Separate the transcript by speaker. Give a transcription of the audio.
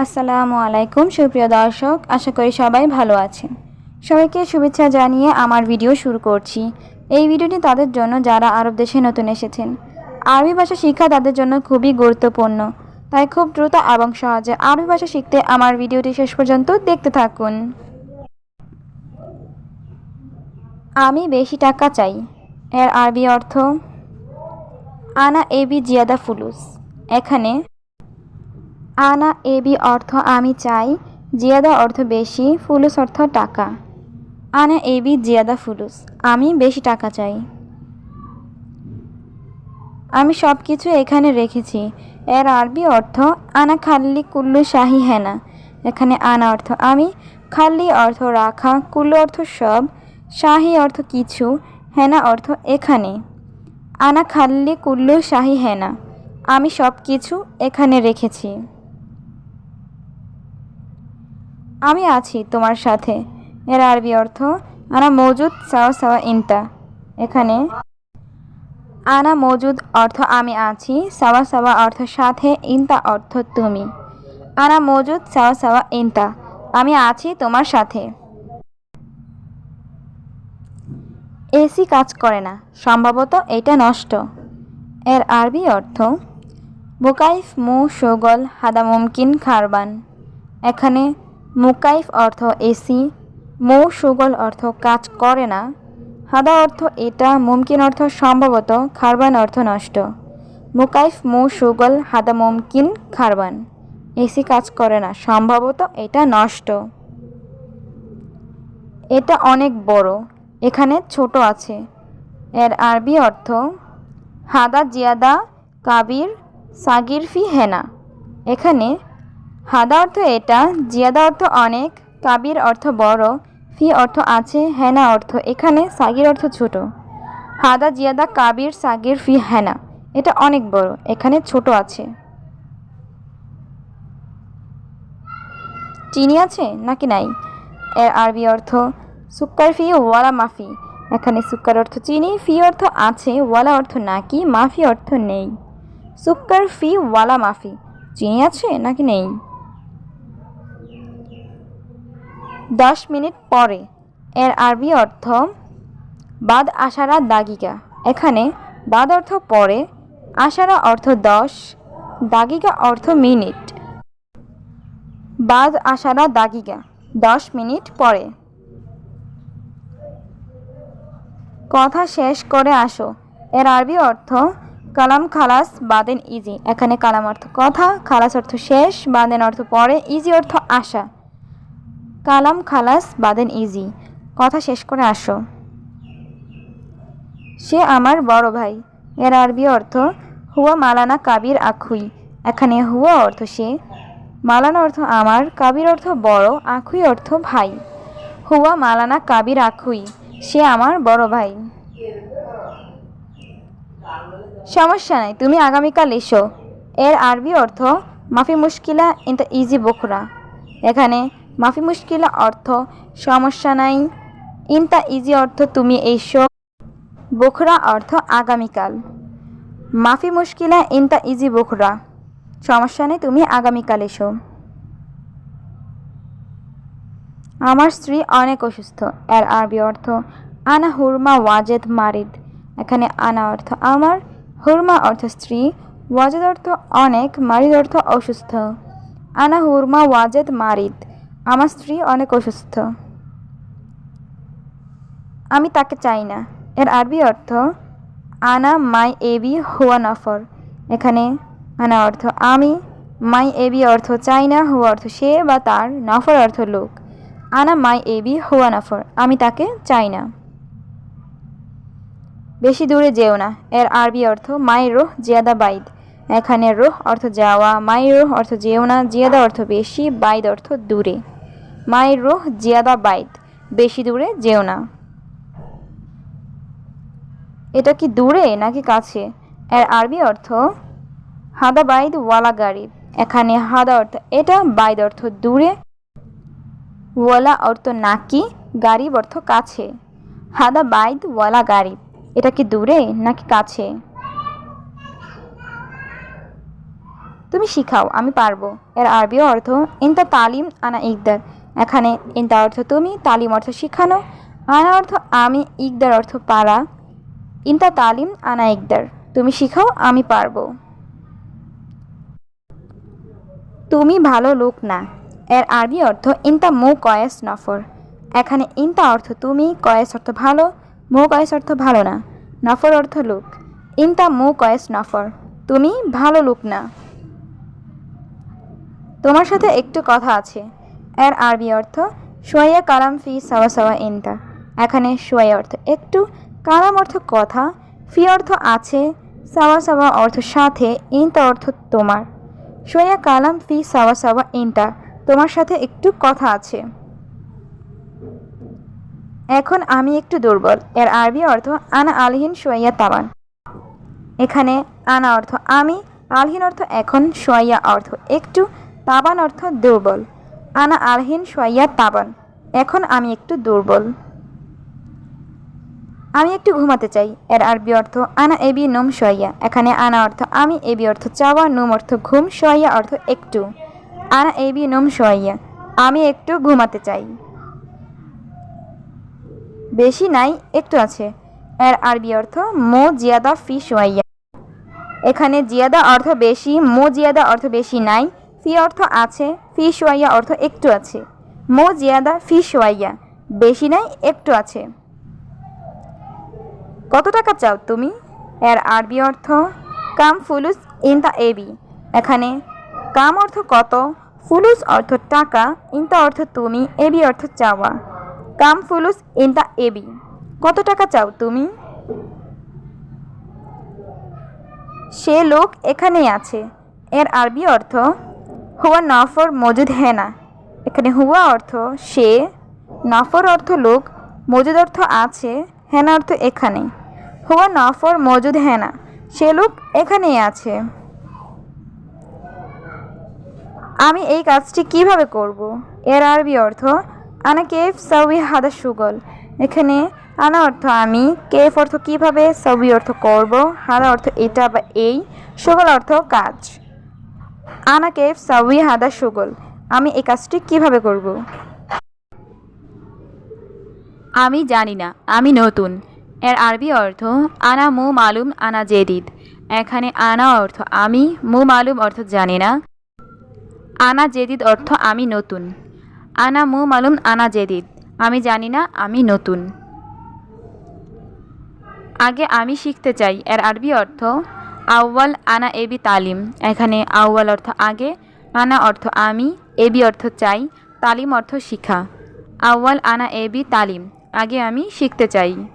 Speaker 1: আসসালামু আলাইকুম, সুপ্রিয় দর্শক। আশা করি সবাই ভালো আছেন। সবাইকে শুভেচ্ছা জানিয়ে আমার ভিডিও শুরু করছি। এই ভিডিওটি তাদের জন্য যারা আরব দেশে নতুন এসেছেন, আরবি ভাষা শিক্ষা তাদের জন্য খুবই গুরুত্বপূর্ণ। তাই খুব দ্রুত এবং সহজে আরবি ভাষা শিখতে আমার ভিডিওটি শেষ পর্যন্ত দেখতে থাকুন। আমি বেশি টাকা চাই। এর আরবি অর্থ, আনা এবি জিয়াদা ফুলুস। এখানে আনা এবি অর্থ আমি চাই, জিয়াদা অর্থ বেশি, ফুলুস অর্থ টাকা। আনা এবি জিয়াদা ফুলুস, আমি বেশি টাকা চাই। আমি সব কিছু এখানে রেখেছি। এর আরবি অর্থ, আনা খাল্লি কুল্লু শাহি হেনা। এখানে আনা অর্থ আমি, খাল্লি অর্থ রাখা, কুল্লু অর্থ সব, শাহি অর্থ কিছু, হেনা অর্থ এখানে। আনা খাল্লি কুল্লু শাহি হেনা। আমি সব কিছু এখানে রেখেছি। আমি আছি তোমার সাথে। এর আরবি অর্থ, আনা মজুদ সাওয়া সাওয়া ইনতা। এখানে, আনা মজুদ অর্থ, আমি আছি। সাওয়া সাওয়া অর্থ, সাথে। ইনতা অর্থ, তুমি। আনা মজুদ সাওয়া সাওয়া ইনতা। আমি আছি তোমার সাথে। এসি কাজ করে না। সম্ভবত এটা নষ্ট। এর আরবি অর্থ, মুকাইফ মু শোগল হাদা মুমকিন খারবান। এখানে মুকাইফ অর্থ এসি মৌ সুগল অর্থ কাজ করে না। হাদা অর্থ এটা, মুমকিন অর্থ সম্ভবত খারবান অর্থ নষ্ট। মুকাইফ, মৌ সুগল, হাদা মুমকিন, খারবান। এসি কাজ করে না, সম্ভবত এটা নষ্ট। এটা অনেক বড়, এখানে ছোট আছে। এর আরবি অর্থ, হাদা জিয়াদা কাবির সাগির ফি হেনা। এখানে হাদা অর্থ এটা, জিয়াদা অর্থ অনেক, কাবির অর্থ বড়, ফি অর্থ আছে, হেনা অর্থ, এখানে সাগির অর্থ ছোট। হাদা, জিয়াদা, কাবির, সাগির, ফি, হেনা, এটা অনেক বড়, এখানে ছোট আছে। চিনি আছে নাকি নাই? এর আরবি অর্থ, সুক্কার ফি, ওয়ালা মাফি, এখানে সুক্কার অর্থ চিনি, ফি অর্থ আছে, ওয়ালা অর্থ নাকি, মাফি অর্থ নেই। সুক্কার ফি, ওয়ালা মাফি, চিনি আছে নাকি নেই? দশ মিনিট পরে। এর আরবি অর্থ, বাদ আশারা দাগিকা। এখানে বাদ অর্থ পরে, আশারা অর্থ দশ, দাগিকা অর্থ মিনিট। বাদ আশারা দাগিকা, দশ মিনিট পরে। কথা শেষ করে আসো। এর আরবি অর্থ, কালাম খালাস বাদেন ইজি। এখানে কালাম অর্থ কথা, খালাস অর্থ শেষ, বাদেন অর্থ পরে, ইজি অর্থ আশা। কালাম খালাস, বাদেন ইজি। কথা শেষ করে আসো। সে আমার বড় ভাই। এর আরবি অর্থ, হুয়া মালানা কাবির আখুই। এখানে হুয়া অর্থ সে, মালানা অর্থ আমার, কাবির অর্থ বড়, আখুই অর্থ ভাই। হুয়া মালানা কাবির আখুই। সে আমার বড় ভাই। সমস্যা নাই, তুমি আগামীকাল এসো। এর আরবি অর্থ, মাফি মুশকিলা ইন দ্য ইজি বখরা। এখানে মাফি মুশকিলা অর্থ, সমস্যা নাই। ইনতা ইজি অর্থ, তুমি এসো। বখরা অর্থ, আগামীকাল। মাফি মুশকিলা ইনতা ইজি বখরা। সমস্যা নেই, তুমি আগামীকাল এসো। আমার স্ত্রী অনেক অসুস্থ, এর আরবি অর্থ, আনা হুরমা ওয়াজেদ মারিদ। এখানে আনা অর্থ, আমার। হুরমা অর্থ, স্ত্রী। ওয়াজেদ অর্থ, অনেক। মারিদ অর্থ, অসুস্থ। আনা হুরমা ওয়াজেদ মারিদ। আমার স্ত্রী অনেক অসুস্থ। আমি তাকে চাই না। এর আরবি অর্থ, আনা মাই এবি হুয়া নফর। এখানে আনা অর্থ, আমি মাই এবি অর্থ চাই না, হুয়া অর্থ সে বা তার নফর অর্থ লোক। আনা মাই এবি হুয়া নফর, আমি তাকে চাই না। বেশি দূরে যেও না। এর আরবি অর্থ মাই রোহ জিয়াদা বাইদ। এখানে রোহ অর্থ যাওয়া মাই রোহ অর্থ যেও না, জিয়াদা অর্থ বেশি, বাইদ অর্থ দূরে। মাই রোহ জিয়াদা বাইদ, বেশি দূরে যেও না। এটা কি দূরে নাকি কাছে? এর আরবি অর্থ, হাদা বাইদ ওয়ালা গাড়ি এখানে হাদা অর্থ, এটা বাইদ অর্থ দূরে, ওয়ালা অর্থ নাকি, গারিব অর্থ কাছে। হাদা বাইদ ওয়ালা গারিব, এটা কি দূরে নাকি কাছে? তুমি শিখাও, আমি পারব। এর আরবি অর্থ, ইনতা তালিম আনা ইকদার। এখানে ইনতা অর্থ তুমি, তালিম অর্থ শিখানো, আনা অর্থ আমি, ইকদার অর্থ পারা। ইনতা তালিম, আনা ইকদার। তুমি শিখাও, আমি পারব। তুমি ভালো লোক না। এর আরবি অর্থ ইনতা মো কয়েস নফর। এখানে ইনতা অর্থ তুমি, কয়েস অর্থ ভালো, মো কয়েস অর্থ ভালো না। নফর অর্থ লোক। ইনতা মো কয়েস নফর। তুমি ভালো লোক না। তোমার সাথে একটু কথা আছে। এর আরবি অর্থ সোয়া কালাম ফি সাওয়া সাওয়া ইনতা এখানে সোয়া অর্থ একটু, কালাম অর্থ কথা, ফি অর্থ আছে, সাওয়া সাওয়া অর্থ সাথে, ইনতা অর্থ তোমার। সোয়া কালাম ফি সাওয়া সাওয়া ইনতা তোমার সাথে একটু কথা আছে। এখন আমি একটু দুর্বল। এর আরবি অর্থ, আনা আলহিন সোয়া তাবান এখানে, আনা অর্থ আমি, আলহিন অর্থ এখন সোয়া অর্থ একটু তাবান অর্থ দুর্বল। আনা আলহিন সোয়া তাবান, এখন আমি একটু দুর্বল। আমি একটু ঘুমাতে চাই, এর আরবি অর্থ আনা এবি নুম সোয়া এখানে আনা অর্থ আমি এবি অর্থ চাওয়া, নুম অর্থ ঘুম সোয়া অর্থ একটু। আনা এবি নুম সোয়া আমি একটু ঘুমাতে চাই। বেশি নাই, একটু আছে, এর আরবি অর্থ মো জিয়াদা ফি সোয়াইয়া এখানে জিয়াদা অর্থ বেশি, মো জিয়াদা অর্থ বেশি নাই ফি অর্থ আছে, ফি সোয়াইয়া অর্থ একটু আছে। মো জিয়াদা ফি সোয়াইয়া, বেশি নাই একটু আছে। কত টাকা চাও তুমি? এর আরবি অর্থ, কাম ফুলুস ইন দ্য এবি। এখানে, কাম অর্থ কত, ফুলুস অর্থ টাকা ইন ইনতা অর্থ তুমি, এবি অর্থ চাওয়া। কাম ফুলুস ইন দ্য এবি। কত টাকা চাও তুমি? সে লোক এখানেই আছে। এর আরবি অর্থ হুয়া নফর মজুদ হেনা এখানে হুয়া অর্থ সে, নফর অর্থ লোক, মজুদ অর্থ আছে হেনা অর্থ এখানে। হুয়া নফর মজুদ হেনা সে লোক এখানেই আছে। আমি এই কাজটি কীভাবে করব? এর আরবি অর্থ, আনা কেফ সাউই হাদা সুগল। এখানে, আনা অর্থ আমি, কেফ অর্থ কীভাবে সাউই অর্থ করব, হাদা অর্থ এটা বা এই, সুগল অর্থ কাজ। আনা কেফ সাউই হাদা সুগল। আমি এই কাজটি কীভাবে করব? আমি জানি না, আমি নতুন। এর আরবি অর্থ, আনা মু মালুম, আনা জেদিদ। এখানে আনা অর্থ, আমি, মু মালুম অর্থ জানি না। আনা জেদিদ অর্থ, আমি নতুন। আনা মু মালুম, আনা জেদিদ। আমি জানি না, আমি নতুন। আগে আমি শিখতে চাই। এর আরবি অর্থ আউয়াল আনা এবি তালিম। এখানে আউয়াল অর্থ আগে, আনা অর্থ আমি, এবি অর্থ চাই, তালিম অর্থ শিখা। আউয়াল আনা এবি তালিম। আগে আমি শিখতে চাই।